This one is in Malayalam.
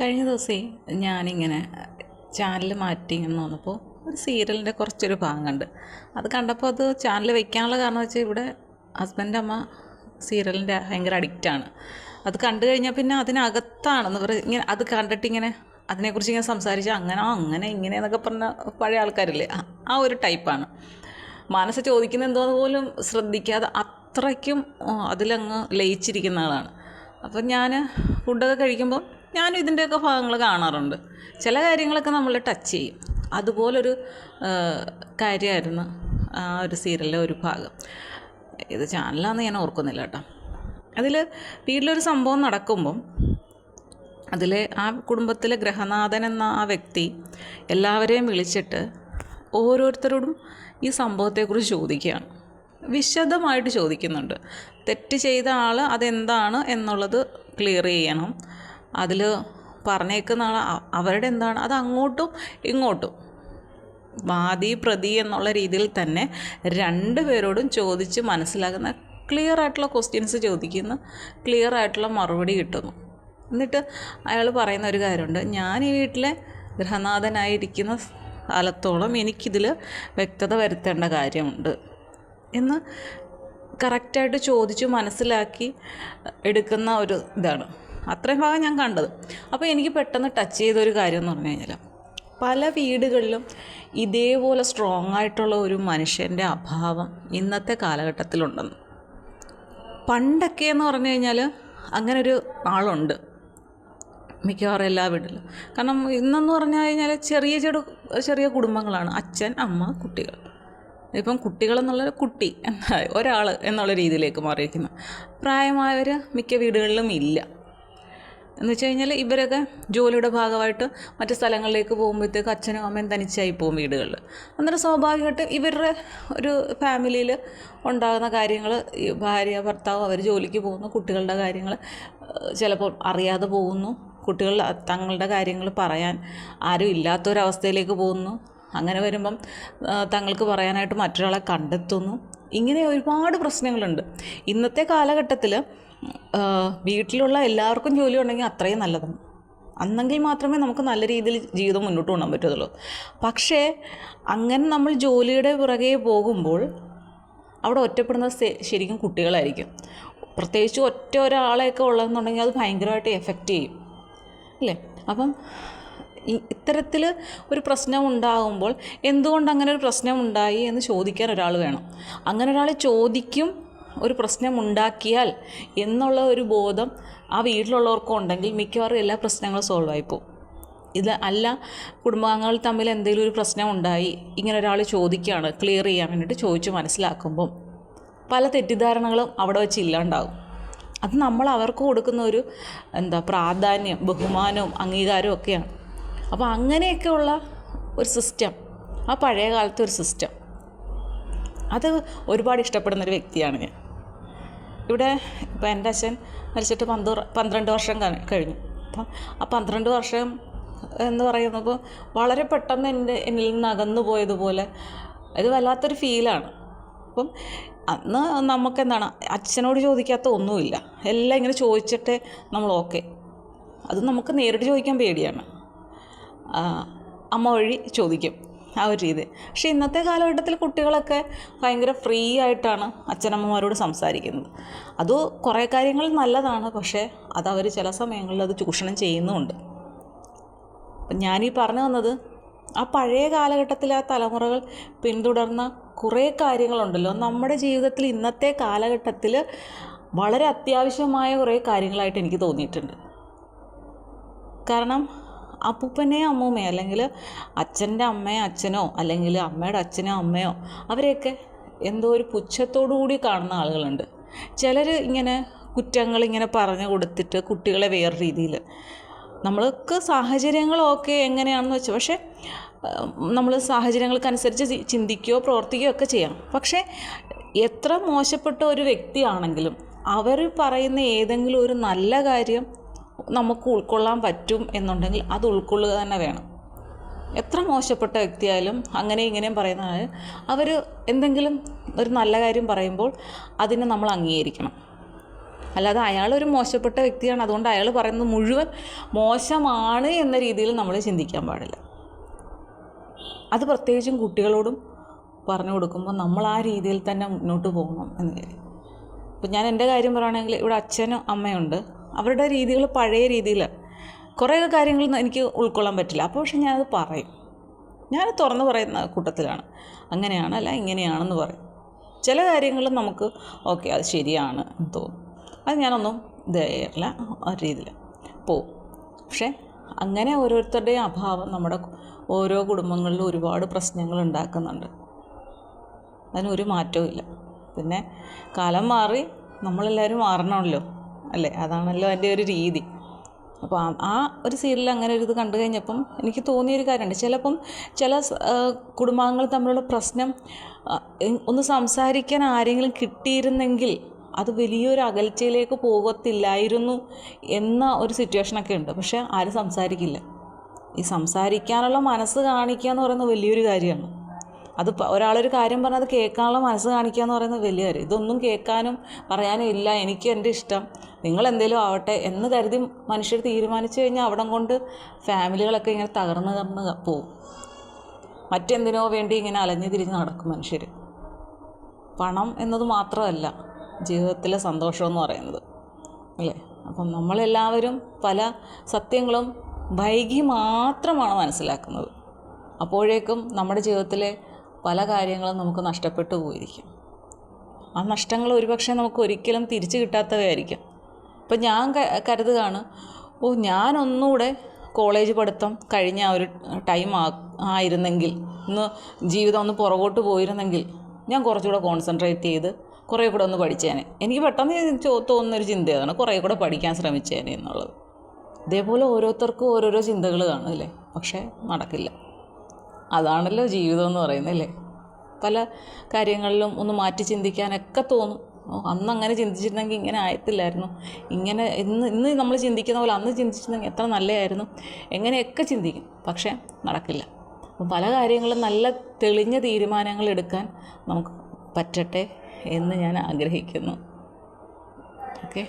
കഴിഞ്ഞ ദിവസേ ഞാനിങ്ങനെ ചാനൽ മാറ്റി ഇങ്ങനെ വന്നപ്പോൾ ഒരു സീരിയലിന്റെ കുറച്ചൊരു ഭാഗം അത് കണ്ടപ്പോൾ അത് ചാനൽ വെക്കാനുള്ള കാരണം വെച്ചാൽ ഇവിടെ ഹസ്ബൻഡ് അമ്മ സീരിയലിന്റെ ഭയങ്കര അഡിക്റ്റാണ് അത് കണ്ടു കഴിഞ്ഞാൽ പിന്നെ അതിനകത്താണെന്ന് പറയും ഇങ്ങനെ അത് കണ്ടിട്ട് ഇങ്ങനെ അതിനെക്കുറിച്ച് ഇങ്ങനെ സംസാരിച്ച് അങ്ങനെ അങ്ങനെ ഇങ്ങനെ എന്നൊക്കെ പറഞ്ഞ പഴയ ആൾക്കാരില്ലേ? ആ- ആ ഒരു ടൈപ്പാണ് മനസ്സ് ചോദിക്കുന്ന എന്തോന്ന് പോലും ശ്രദ്ധിക്കാതെ അത്രയ്ക്കും അതിലങ്ങ് ലയിച്ചിരിക്കുന്ന ആളാണ്. അപ്പം ഞാൻ ഫുഡൊക്കെ കഴിക്കുമ്പോൾ ഞാനും ഇതിന്റെയൊക്കെ ഭാഗങ്ങൾ കാണാറുണ്ട്. ചില കാര്യങ്ങളൊക്കെ നമ്മൾ ടച്ച് ചെയ്യും. അതുപോലൊരു കാര്യമായിരുന്നു ആ ഒരു സീരിയലിലെ ഒരു ഭാഗം. ഇത് ചാനലാണെന്ന് ഞാൻ ഓർക്കുന്നില്ല കേട്ടോ. അതിൽ വീട്ടിലൊരു സംഭവം നടക്കുമ്പം അതിലെ ആ കുടുംബത്തിലെ ഗ്രഹനാഥൻ എന്ന ആ വ്യക്തി എല്ലാവരെയും വിളിച്ചിട്ട് ഓരോരുത്തരോടും ഈ സംഭവത്തെക്കുറിച്ച് ചോദിക്കുകയാണ്. വിശദമായിട്ട് ചോദിക്കുന്നുണ്ട്. തെറ്റ് ചെയ്ത ആൾ അതെന്താണ് എന്നുള്ളത് ക്ലിയർ ചെയ്യണം. അതിൽ പറഞ്ഞേക്കുന്ന അവരുടെ എന്താണ് അത് അങ്ങോട്ടും ഇങ്ങോട്ടും. വാദി പ്രതി എന്നുള്ള രീതിയിൽ തന്നെ രണ്ട് പേരോടും ചോദിച്ച് മനസ്സിലാകുന്ന ക്ലിയർ ആയിട്ടുള്ള ക്വസ്റ്റ്യൻസ് ചോദിക്കുന്ന ക്ലിയർ ആയിട്ടുള്ള മറുപടി കിട്ടുന്നു. എന്നിട്ട് അയാൾ പറയുന്ന ഒരു കാര്യമുണ്ട് ഞാൻ ഈ വീട്ടിലെ ഗൃഹനാഥനായിരിക്കുന്ന കാലത്തോളം എനിക്കിതിൽ വ്യക്തത വരുത്തേണ്ട കാര്യമുണ്ട് എന്ന് കറക്റ്റായിട്ട് ചോദിച്ചു മനസ്സിലാക്കി എടുക്കുന്ന ഒരു ഇതാണ്. അത്രയും ഭാഗം ഞാൻ കണ്ടത്. അപ്പോൾ എനിക്ക് പെട്ടെന്ന് ടച്ച് ചെയ്തൊരു കാര്യം എന്ന് പറഞ്ഞു കഴിഞ്ഞാൽ പല വീടുകളിലും ഇതേപോലെ സ്ട്രോങ് ആയിട്ടുള്ള ഒരു മനുഷ്യന്റെ അഭാവം ഇന്നത്തെ കാലഘട്ടത്തിലുണ്ടെന്ന്. പണ്ടൊക്കെ എന്ന് പറഞ്ഞു കഴിഞ്ഞാൽ അങ്ങനെ ഒരു ആളുണ്ട്. മിക്കവാറും എല്ലാ വീട്ടിലും. കാരണം ഇന്നെന്ന് പറഞ്ഞു കഴിഞ്ഞാൽ ചെറിയ ചെറു ചെറിയ കുടുംബങ്ങളാണ്. അച്ഛൻ അമ്മ കുട്ടികൾ. ഇപ്പം കുട്ടികളെന്നുള്ള കുട്ടി ഒരാൾ എന്നുള്ള രീതിയിലേക്ക് മാറിയിരിക്കുന്നു. പ്രായമായവർ മിക്ക വീടുകളിലും ഇല്ല. എന്ന് വെച്ച് കഴിഞ്ഞാൽ ഇവരൊക്കെ ജോലിയുടെ ഭാഗമായിട്ട് മറ്റു സ്ഥലങ്ങളിലേക്ക് പോകുമ്പോഴത്തേക്ക് അച്ഛനും അമ്മയും തനിച്ചായി പോകും വീടുകളിൽ. അന്നേരം സ്വാഭാവികമായിട്ടും ഇവരുടെ ഒരു ഫാമിലിയിൽ ഉണ്ടാകുന്ന കാര്യങ്ങൾ ഈ ഭാര്യ ഭർത്താവ് അവർ ജോലിക്ക് പോകുന്നു കുട്ടികളുടെ കാര്യങ്ങൾ ചിലപ്പോൾ അറിയാതെ പോകുന്നു കുട്ടികൾ തങ്ങളുടെ കാര്യങ്ങൾ പറയാൻ ആരും ഇല്ലാത്തൊരവസ്ഥയിലേക്ക് പോകുന്നു. അങ്ങനെ വരുമ്പം തങ്ങൾക്ക് പറയാനായിട്ട് മറ്റൊരാളെ കണ്ടെത്തുന്നു. ഇങ്ങനെ ഒരുപാട് പ്രശ്നങ്ങളുണ്ട്. ഇന്നത്തെ കാലഘട്ടത്തിൽ വീട്ടിലുള്ള എല്ലാവർക്കും ജോലി ഉണ്ടെങ്കിൽ അത്രയും നല്ലതാണ് അന്നെങ്കിൽ മാത്രമേ നമുക്ക് നല്ല രീതിയിൽ ജീവിതം മുന്നോട്ട് കൊണ്ടുപോകാൻ പറ്റുള്ളൂ പക്ഷേ അങ്ങനെ നമ്മൾ ജോലിയുടെ പുറകെ പോകുമ്പോൾ അവിടെ ഒറ്റപ്പെടുന്ന ശരിക്കും കുട്ടികളായിരിക്കും. പ്രത്യേകിച്ച് ഒറ്റ ഒരാളെയൊക്കെ ഉള്ളതെന്നുണ്ടെങ്കിൽ അത് ഭയങ്കരമായിട്ട് എഫക്റ്റ് ചെയ്യും. അല്ലേ? അപ്പം ഇത്തരത്തിൽ ഒരു പ്രശ്നം ഉണ്ടാകുമ്പോൾ എന്തുകൊണ്ട് അങ്ങനെ ഒരു പ്രശ്നം ഉണ്ടായി എന്ന് ചോദിക്കാൻ ഒരാൾ വേണം. അങ്ങനെ ഒരാൾ ചോദിക്കും ഒരു പ്രശ്നം ഉണ്ടാക്കിയാൽ എന്നുള്ള ഒരു ബോധം ആ വീട്ടിലുള്ളവർക്കും ഉണ്ടെങ്കിൽ മിക്കവാറും എല്ലാ പ്രശ്നങ്ങളും സോൾവ് ആയിപ്പോവും ഇത് അല്ല കുടുംബാംഗങ്ങൾ തമ്മിൽ എന്തെങ്കിലും ഒരു പ്രശ്നം ഉണ്ടായി ഇങ്ങനെ ഒരാൾ ചോദിക്കുകയാണ് ക്ലിയർ ചെയ്യാൻ വേണ്ടിയിട്ട് ചോദിച്ച് മനസ്സിലാക്കുമ്പം പല തെറ്റിദ്ധാരണകളും അവിടെ വെച്ച് ഇല്ലാണ്ടാവും. അത് നമ്മൾ അവർക്ക് കൊടുക്കുന്ന ഒരു എന്താ പ്രാധാന്യം ബഹുമാനവും അംഗീകാരവും ഒക്കെയാണ്. അപ്പോൾ അങ്ങനെയൊക്കെയുള്ള ഒരു സിസ്റ്റം ആ പഴയ കാലത്തെ ഒരു സിസ്റ്റം അത് ഒരുപാട് ഇഷ്ടപ്പെടുന്നൊരു വ്യക്തിയാണ് ഞാൻ. ഇവിടെ ഇപ്പം എന്റെ അച്ഛൻ മരിച്ചിട്ട് പന്ത് പന്ത്രണ്ട് വർഷം കഴിഞ്ഞു. അപ്പം ആ പന്ത്രണ്ട് വർഷം എന്ന് പറയുന്നത് വളരെ പെട്ടെന്ന് എന്റെ എന്നിൽ നിന്ന് അകന്നു പോയതുപോലെ ഇത് വല്ലാത്തൊരു ഫീലാണ് അപ്പം അന്ന് നമുക്ക് എന്താണ് അച്ഛനോട് ചോദിക്കാത്ത ഒന്നുമില്ല. എല്ലാം ഇങ്ങനെ ചോദിച്ചിട്ടേ നമ്മൾ ഓക്കെ അത് നമുക്ക് നേരിട്ട് ചോദിക്കാൻ പേടിയാണ്. അമ്മ വഴി ചോദിക്കും. ആ ഒരു രീതി. പക്ഷേ ഇന്നത്തെ കാലഘട്ടത്തിൽ കുട്ടികളൊക്കെ ഭയങ്കര ഫ്രീ ആയിട്ടാണ് അച്ഛനമ്മമാരോട് സംസാരിക്കുന്നത്. അത് കുറേ കാര്യങ്ങൾ നല്ലതാണ്. പക്ഷേ അതവർ ചില സമയങ്ങളിൽ അത് ചൂഷണം ചെയ്യുന്നുമുണ്ട് ഞാനീ പറഞ്ഞു വന്നത് ആ പഴയ കാലഘട്ടത്തിൽ ആ തലമുറകൾ പിന്തുടർന്ന കുറേ കാര്യങ്ങളുണ്ടല്ലോ. നമ്മുടെ ജീവിതത്തിൽ ഇന്നത്തെ കാലഘട്ടത്തിൽ വളരെ അത്യാവശ്യമായ കുറേ കാര്യങ്ങളായിട്ട് എനിക്ക് തോന്നിയിട്ടുണ്ട്. കാരണം അപ്പൂപ്പനെയോ അമ്മൂമ്മയോ അല്ലെങ്കിൽ അച്ഛന്റെ അമ്മയോ അച്ഛനോ അല്ലെങ്കിൽ അമ്മയുടെ അച്ഛനോ അമ്മയോ അവരെയൊക്കെ എന്തോ ഒരു പുച്ഛത്തോടു കൂടി കാണുന്ന ആളുകളുണ്ട്. ചിലർ ഇങ്ങനെ കുറ്റങ്ങൾ ഇങ്ങനെ പറഞ്ഞു കൊടുത്തിട്ട് കുട്ടികളെ വേറെ രീതിയിൽ നമ്മൾക്ക് സാഹചര്യങ്ങളൊക്കെ എങ്ങനെയാണെന്ന് വെച്ചാൽ പക്ഷേ നമ്മൾ സാഹചര്യങ്ങൾക്കനുസരിച്ച് ചിന്തിക്കുകയോ പ്രവർത്തിക്കുകയോ ഒക്കെ ചെയ്യാം. പക്ഷേ എത്ര മോശപ്പെട്ട ഒരു വ്യക്തിയാണെങ്കിലും അവർ പറയുന്ന ഏതെങ്കിലും ഒരു നല്ല കാര്യം നമുക്ക് ഉൾക്കൊള്ളാൻ പറ്റും എന്നുണ്ടെങ്കിൽ അത് ഉൾക്കൊള്ളുക തന്നെ വേണം. എത്ര മോശപ്പെട്ട വ്യക്തിയായാലും അങ്ങനെ ഇങ്ങനെയും പറയുന്ന ആൾ അവർ എന്തെങ്കിലും ഒരു നല്ല കാര്യം പറയുമ്പോൾ അതിനെ നമ്മൾ അംഗീകരിക്കണം. അല്ലാതെ അയാളൊരു മോശപ്പെട്ട വ്യക്തിയാണ്. അതുകൊണ്ട് അയാൾ പറയുന്നത് മുഴുവൻ മോശമാണ് എന്ന രീതിയിൽ നമ്മൾ ചിന്തിക്കാൻ പാടില്ല. അത് പ്രത്യേകിച്ചും കുട്ടികളോടും പറഞ്ഞു കൊടുക്കുമ്പോൾ നമ്മൾ ആ രീതിയിൽ തന്നെ മുന്നോട്ട് പോകണം എന്ന് കരുതി. ഇപ്പം ഞാൻ എന്റെ കാര്യം പറയുകയാണെങ്കിൽ ഇവിടെ അച്ഛനും അമ്മയുണ്ട്. അവരുടെ രീതികൾ പഴയ രീതിയിൽ. കുറേ കാര്യങ്ങൾ എനിക്ക് ഉൾക്കൊള്ളാൻ പറ്റില്ല. അപ്പോൾ പക്ഷെ ഞാനത് പറയും. ഞാൻ തുറന്ന് പറയുന്ന കൂട്ടത്തിലാണ്. അങ്ങനെയാണ് അല്ല ഇങ്ങനെയാണെന്ന് പറയും. ചില കാര്യങ്ങൾ നമുക്ക് ഓക്കെ അത് ശരിയാണ് എന്ന് തോന്നും. അത് ഞാനൊന്നും ഇത് ചെയ്യാറില്ല ആ രീതിയിൽ പോവും. പക്ഷേ അങ്ങനെ ഓരോരുത്തരുടെയും അഭാവം നമ്മുടെ ഓരോ കുടുംബങ്ങളിലും ഒരുപാട് പ്രശ്നങ്ങൾ ഉണ്ടാക്കുന്നുണ്ട്. അതിനൊരു മാറ്റവും ഇല്ല പിന്നെ കാലം മാറി നമ്മളെല്ലാവരും മാറണമല്ലോ. അല്ലേ? അതാണല്ലോ എന്റെ ഒരു രീതി. അപ്പോൾ ആ- ഒരു സീരിയൽ അങ്ങനെ ഒരു ഇത് കണ്ടു കഴിഞ്ഞപ്പം എനിക്ക് തോന്നിയൊരു കാര്യമുണ്ട്. ചിലപ്പം ചില കുടുംബാംഗങ്ങൾ തമ്മിലുള്ള പ്രശ്നം ഒന്ന് സംസാരിക്കാൻ ആരെങ്കിലും കിട്ടിയിരുന്നെങ്കിൽ അത് വലിയൊരു അകൽച്ചയിലേക്ക് പോകത്തില്ലായിരുന്നു എന്ന ഒരു സിറ്റുവേഷനൊക്കെ ഉണ്ട്. പക്ഷേ ആരും സംസാരിക്കില്ല. ഈ സംസാരിക്കാനുള്ള മനസ്സ് കാണിക്കുക എന്ന് പറയുന്നത് വലിയൊരു കാര്യമാണ്. അത് ഒരാളൊരു കാര്യം പറഞ്ഞാൽ അത് കേൾക്കാനുള്ള മനസ്സ് കാണിക്കുക എന്ന് പറയുന്നത് വലിയ കാര്യം. ഇതൊന്നും കേൾക്കാനും പറയാനും ഇല്ല എനിക്ക് എന്റെ ഇഷ്ടം. നിങ്ങൾ എന്തേലും ആവട്ടെ എന്ന് കരുതി മനുഷ്യർ തീരുമാനിച്ചു കഴിഞ്ഞാൽ അവിടം കൊണ്ട് ഫാമിലികളൊക്കെ ഇങ്ങനെ തകർന്ന് തകർന്ന് പോവും. മറ്റെന്തിനോ വേണ്ടി ഇങ്ങനെ അലഞ്ഞു തിരിഞ്ഞ് നടക്കും മനുഷ്യർ പണം എന്നത് മാത്രമല്ല ജീവിതത്തിലെ സന്തോഷം എന്ന് പറയുന്നത്. അല്ലേ? അപ്പം നമ്മളെല്ലാവരും പല സത്യങ്ങളും വൈകി മാത്രമാണ് മനസ്സിലാക്കുന്നത്. അപ്പോഴേക്കും നമ്മുടെ ജീവിതത്തിലെ പല കാര്യങ്ങളും നമുക്ക് നഷ്ടപ്പെട്ടു പോയിരിക്കും. ആ നഷ്ടങ്ങൾ ഒരുപക്ഷെ നമുക്ക് ഒരിക്കലും തിരിച്ചു കിട്ടാത്തവയായിരിക്കും. ഇപ്പം ഞാൻ കരുതുകയാണ് ഓ ഞാനൊന്നുകൂടെ കോളേജ് പഠിത്തം കഴിഞ്ഞ ഒരു ടൈം ആ ആയിരുന്നെങ്കിൽ ഒന്ന് ജീവിതം ഒന്ന് പുറകോട്ട് പോയിരുന്നെങ്കിൽ ഞാൻ കുറച്ചുകൂടെ കോൺസെൻട്രേറ്റ് ചെയ്ത് കുറേ കൂടെ ഒന്ന് പഠിച്ചേനെ. എനിക്ക് പെട്ടെന്ന് തോന്നുന്ന തോന്നുന്നൊരു ചിന്തയാണ് കുറേ കൂടെ പഠിക്കാൻ ശ്രമിച്ചേനെ എന്നുള്ളത്. ഇതേപോലെ ഓരോരുത്തർക്കും ഓരോരോ ചിന്തകൾ കാണും അല്ലേ? പക്ഷേ നടക്കില്ല. അതാണല്ലോ ജീവിതം എന്ന് പറയുന്നത് അല്ലേ പല കാര്യങ്ങളിലും ഒന്ന് മാറ്റി ചിന്തിക്കാനൊക്കെ തോന്നും. അന്ന് അങ്ങനെ ചിന്തിച്ചിരുന്നെങ്കിൽ ഇങ്ങനെ ആയത്തില്ലായിരുന്നു. ഇങ്ങനെ ഇന്ന് ഇന്ന് നമ്മൾ ചിന്തിക്കുന്ന പോലെ അന്ന് ചിന്തിച്ചിരുന്നെങ്കിൽ എത്ര നല്ലതായിരുന്നു. എങ്ങനെയൊക്കെ ചിന്തിക്കും. പക്ഷേ നടക്കില്ല. അപ്പം പല കാര്യങ്ങളും നല്ല തെളിഞ്ഞ തീരുമാനങ്ങൾ എടുക്കാൻ നമുക്ക് പറ്റട്ടെ എന്ന് ഞാൻ ആഗ്രഹിക്കുന്നു. ഓക്കെ?